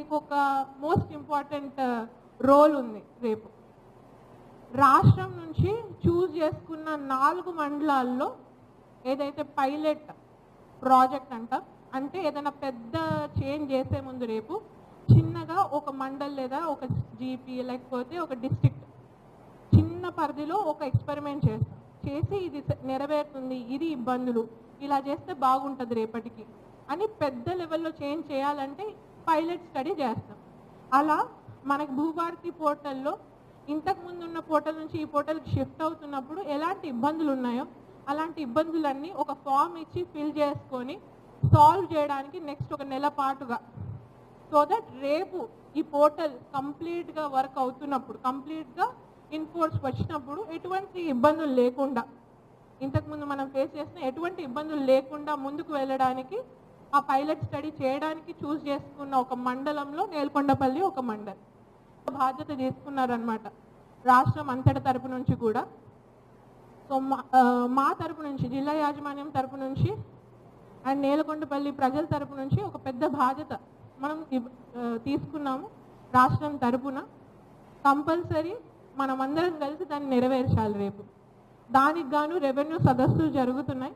మీకు ఒక most important role ఉంది రేపు. రాష్ట్రం నుంచి చూజ్ చేసుకున్న నాలుగు మండలాల్లో ఏదైతే పైలట్ ప్రాజెక్ట్ అంట అంటే ఏదైనా పెద్ద చేంజ్ చేసే ముందు రేపు చిన్నగా ఒక మండల్ లేదా ఒక జీపీ లేకపోతే ఒక డిస్ట్రిక్ట్ చిన్న పరిధిలో ఒక ఎక్స్పెరిమెంట్ చేస్తాం. చేసి ఇది నెరవేరుతుంది ఇది ఇబ్బందులు ఇలా చేస్తే బాగుంటుంది రేపటికి అని పెద్ద లెవెల్లో చేంజ్ చేయాలంటే పైలట్ స్టడీ చేస్తాం. అలా మనకు భూభారతి పోర్టల్లో ఇంతకు ముందు ఉన్న పోర్టల్ నుంచి ఈ పోర్టల్కి షిఫ్ట్ అవుతున్నప్పుడు ఎలాంటి ఇబ్బందులు ఉన్నాయో అలాంటి ఇబ్బందులన్నీ ఒక ఫామ్ ఇచ్చి ఫిల్ చేసుకొని సాల్వ్ చేయడానికి నెక్స్ట్ ఒక నెల పాటుగా. సో దట్ రేపు ఈ పోర్టల్ కంప్లీట్గా వర్క్ అవుతున్నప్పుడు కంప్లీట్గా ఇన్ఫోర్స్ వచ్చినప్పుడు ఎటువంటి ఇబ్బందులు లేకుండా ఇంతకుముందు మనం ఫేస్ చేసిన ఎటువంటి ఇబ్బందులు లేకుండా ముందుకు వెళ్ళడానికి ఆ పైలట్ స్టడీ చేయడానికి చూస్ చేసుకున్న ఒక మండలంలో నేల్కొండపల్లి ఒక మండలం. బాధ్యత తీసుకున్నారనమాట రాష్ట్రం అంతటి తరపు నుంచి కూడా. సో మా మా తరపు నుంచి జిల్లా యాజమాన్యం తరపు నుంచి అండ్ నేలకొండపల్లి ప్రజల తరపు నుంచి ఒక పెద్ద బాధ్యత మనం తీసుకున్నాము రాష్ట్రం తరపున. కంపల్సరీ మనమందరం కలిసి దాన్ని నెరవేర్చాలి రేపు. దానికి గాను రెవెన్యూ సదస్సులు జరుగుతున్నాయి.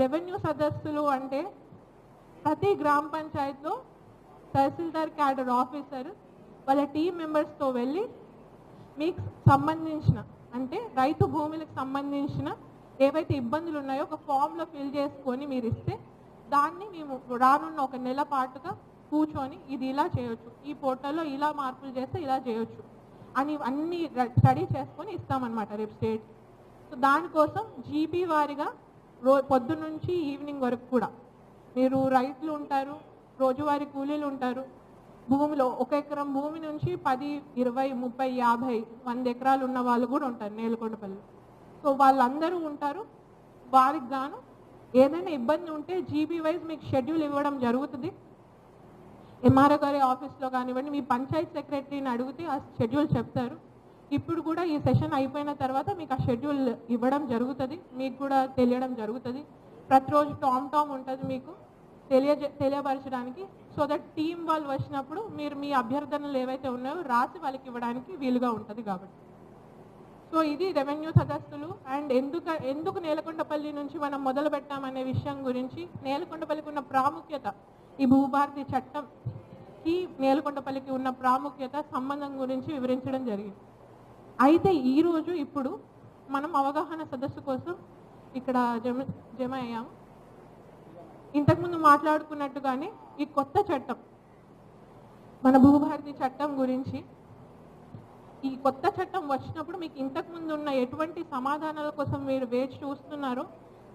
రెవెన్యూ సదస్సులు అంటే ప్రతి గ్రామ పంచాయతీలో తహసీల్దార్ క్యాడర్ ఆఫీసర్ వాళ్ళ టీం మెంబర్స్తో వెళ్ళి మీకు సంబంధించిన అంటే రైతు భూములకు సంబంధించిన ఏవైతే ఇబ్బందులు ఉన్నాయో ఒక ఫామ్లో ఫిల్ చేసుకొని మీరు ఇస్తే దాన్ని మేము రానున్న ఒక నెల పాటుగా కూర్చొని ఇది ఇలా చేయొచ్చు ఈ పోర్టల్లో ఇలా మార్పులు చేస్తే ఇలా చేయొచ్చు అని అన్ని స్టడీ చేసుకొని ఇస్తామన్నమాట రేపు స్టేట్. సో దానికోసం జీపీ వారిగా రో పొద్దునుంచి ఈవినింగ్ వరకు కూడా మీరు రైతులు ఉంటారు రోజువారీ కూలీలు ఉంటారు. భూమిలో ఒక ఎకరం భూమి నుంచి పది ఇరవై ముప్పై యాభై వంద ఎకరాలు ఉన్న వాళ్ళు కూడా ఉంటారు నేలకొండపల్లి సో వాళ్ళందరూ ఉంటారు. వారికి గాను ఏదైనా ఇబ్బంది ఉంటే జీబీ వైజ్ మీకు షెడ్యూల్ ఇవ్వడం జరుగుతుంది. ఎంఆర్ఓ గారి ఆఫీస్లో కానివ్వండి మీ పంచాయత్ సెక్రటరీని అడిగితే ఆ షెడ్యూల్ చెప్తారు. ఇప్పుడు కూడా ఈ సెషన్ అయిపోయిన తర్వాత మీకు ఆ షెడ్యూల్ ఇవ్వడం జరుగుతుంది. మీకు కూడా తెలియడం జరుగుతుంది. ప్రతిరోజు టామ్ టామ్ ఉంటుంది మీకు తెలియజే తెలియపరచడానికి. సో దట్ టీం వాళ్ళు వచ్చినప్పుడు మీరు మీ అభ్యర్థనలు ఏవైతే ఉన్నాయో రాసి వాళ్ళకి ఇవ్వడానికి వీలుగా ఉంటుంది కాబట్టి. సో ఇది రెవెన్యూ సదస్సులు అండ్ ఎందుకు ఎందుకు నేలకొండపల్లి నుంచి మనం మొదలు పెట్టామనే విషయం గురించి నేలకొండపల్లికి ఉన్న ప్రాముఖ్యత ఈ భూభారతి చట్టంకి నేలకొండపల్లికి ఉన్న ప్రాముఖ్యత సంబంధం గురించి వివరించడం జరిగింది. అయితే ఈరోజు ఇప్పుడు మనం అవగాహన సదస్సు కోసం ఇక్కడ జమ జమ అయ్యాము ఇంతకుముందు మాట్లాడుకున్నట్టుగానే ఈ కొత్త చట్టం మన భూభారతి చట్టం గురించి ఈ కొత్త చట్టం వచ్చినప్పుడు మీకు ఇంతకుముందు ఉన్న ఎటువంటి సమాధానాల కోసం మీరు వేచి చూస్తున్నారో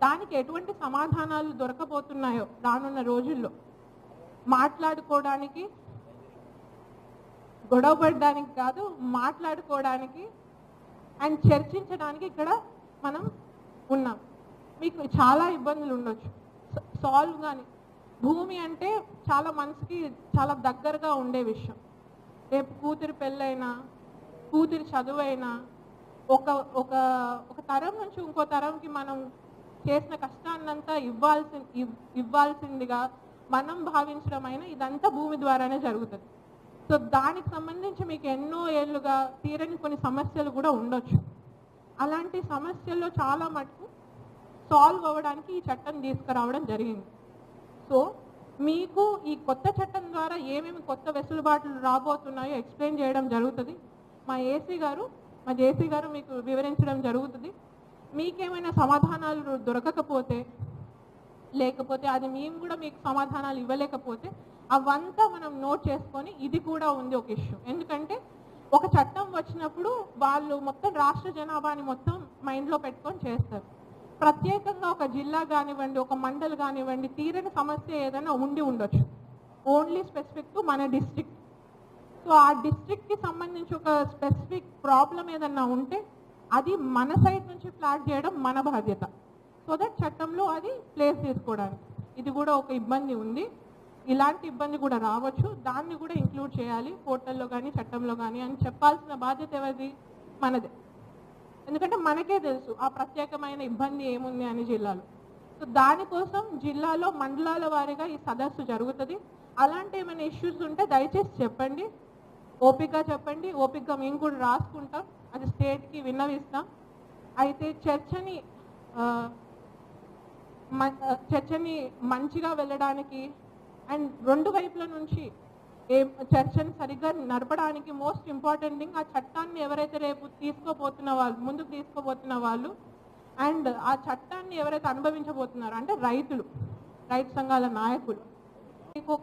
దానికి ఎటువంటి సమాధానాలు దొరకబోతున్నాయో రానున్న రోజుల్లో మాట్లాడుకోవడానికి గొడవపడడానికి కాదు మాట్లాడుకోవడానికి అండ్ చర్చించడానికి ఇక్కడ మనం ఉన్నాం. మీకు చాలా ఇబ్బందులు ఉండొచ్చు. సాల్వ్ కానీ భూమి అంటే చాలా మనసుకి చాలా దగ్గరగా ఉండే విషయం. రేపు కూతురి పెళ్ళైనా కూతురి చదువైనా ఒక ఒక ఒక తరం నుంచి ఇంకో తరంకి మనం చేసిన కష్టాన్నంతా ఇవ్వాల్సి ఇవ్వాల్సిందిగా మనం భావించడం అయినా ఇదంతా భూమి ద్వారానే జరుగుతుంది. సో దానికి సంబంధించి మీకు ఎన్నో ఏళ్ళుగా తీరని కొన్ని సమస్యలు కూడా ఉండొచ్చు. అలాంటి సమస్యల్లో చాలా మటుకు సాల్వ్ అవ్వడానికి ఈ చట్టం తీసుకురావడం జరిగింది. సో మీకు ఈ కొత్త చట్టం ద్వారా ఏమేమి కొత్త వెసులుబాట్లు రాబోతున్నాయో ఎక్స్ప్లెయిన్ చేయడం జరుగుతుంది. మా ఏసీ గారు మా జేసీ గారు మీకు వివరించడం జరుగుతుంది. మీకేమైనా సమాధానాలు దొరకకపోతే లేకపోతే అది మేము కూడా మీకు సమాధానాలు ఇవ్వలేకపోతే అవంతా మనం నోట్ చేసుకొని ఇది కూడా ఉంది ఒక ఇష్యూ ఎందుకంటే ఒక చట్టం వచ్చినప్పుడు వాళ్ళు మొత్తం రాష్ట్ర జనాభాని మొత్తం మైండ్లో పెట్టుకొని చేస్తారు. ప్రత్యేకంగా ఒక జిల్లా కానివ్వండి ఒక మండల్ కానివ్వండి తీరని సమస్య ఏదైనా ఉండి ఉండొచ్చు. ఓన్లీ స్పెసిఫిక్ టు మన డిస్ట్రిక్ట్ సో ఆ డిస్ట్రిక్ట్కి సంబంధించి ఒక స్పెసిఫిక్ ప్రాబ్లం ఏదన్నా ఉంటే అది మన సైడ్ నుంచి ఫ్లాట్ చేయడం మన బాధ్యత. సో దట్ చట్టంలో అది ప్లేస్ తీసుకోవడానికి ఇది కూడా ఒక ఇబ్బంది ఉంది. ఇలాంటి ఇబ్బంది కూడా రావచ్చు. దాన్ని కూడా ఇంక్లూడ్ చేయాలి. పోర్టల్లో కానీ చట్టంలో కానీ అని చెప్పాల్సిన బాధ్యత ఎవరిది? మనదే. ఎందుకంటే మనకే తెలుసు ఆ ప్రత్యేకమైన ఇబ్బంది ఏముంది అని జిల్లాలో. సో దానికోసం జిల్లాలో మండలాల వారీగా ఈ సదస్సు జరుగుతుంది. అలాంటి ఏమైనా ఇష్యూస్ ఉంటే దయచేసి చెప్పండి. ఓపికగా చెప్పండి. ఓపికగా మేము కూడా రాసుకుంటాం. అది స్టేట్కి విన్నవిస్తాం. అయితే చర్చని మ- చర్చని మంచిగా వెళ్ళడానికి అండ్ రెండు వైపుల నుంచి ఏ చర్చను సరిగ్గా నడపడానికి మోస్ట్ ఇంపార్టెంట్ థింగ్ ఆ చట్టాన్ని ఎవరైతే రేపు తీసుకోబోతున్న వాళ్ళు ముందుకు తీసుకోబోతున్న వాళ్ళు అండ్ ఆ చట్టాన్ని ఎవరైతే అనుభవించబోతున్నారో అంటే రైతులు రైతు సంఘాల నాయకులు. మీకు